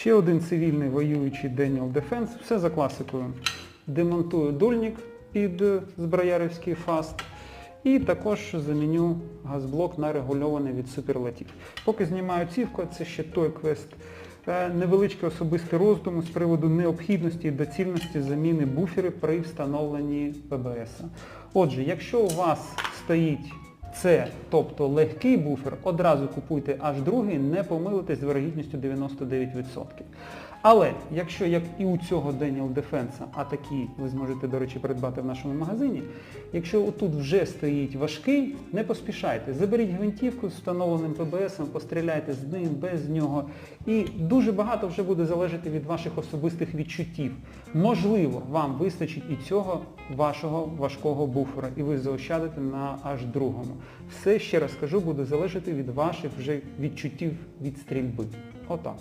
Ще один цивільний воюючий Daniel Defense. Все за класикою. Демонтую дульник під зброярівський фаст. І також заміню газблок на регульований від суперлатів. Поки знімаю цівку, це ще той квест. Е, Невеличкий особистий роздум з приводу необхідності і доцільності заміни буферів при встановленні ПБС. Отже, якщо у вас стоїть це, тобто легкий буфер, одразу купуйте аж другий, не помилитесь з вирогідністю 99%. Але якщо як і у цього Daniel Defense, а такі ви зможете, до речі, придбати в нашому магазині, якщо отут вже стоїть важкий, не поспішайте. Заберіть гвинтівку з встановленим ПБС, постріляйте з ним, без нього. І дуже багато вже буде залежати від ваших особистих відчуттів. Можливо, вам вистачить і цього вашого важкого буфера, і ви заощадите на аж другому. Все, ще раз кажу, буде залежати від ваших вже відчуттів від стрільби. Отак.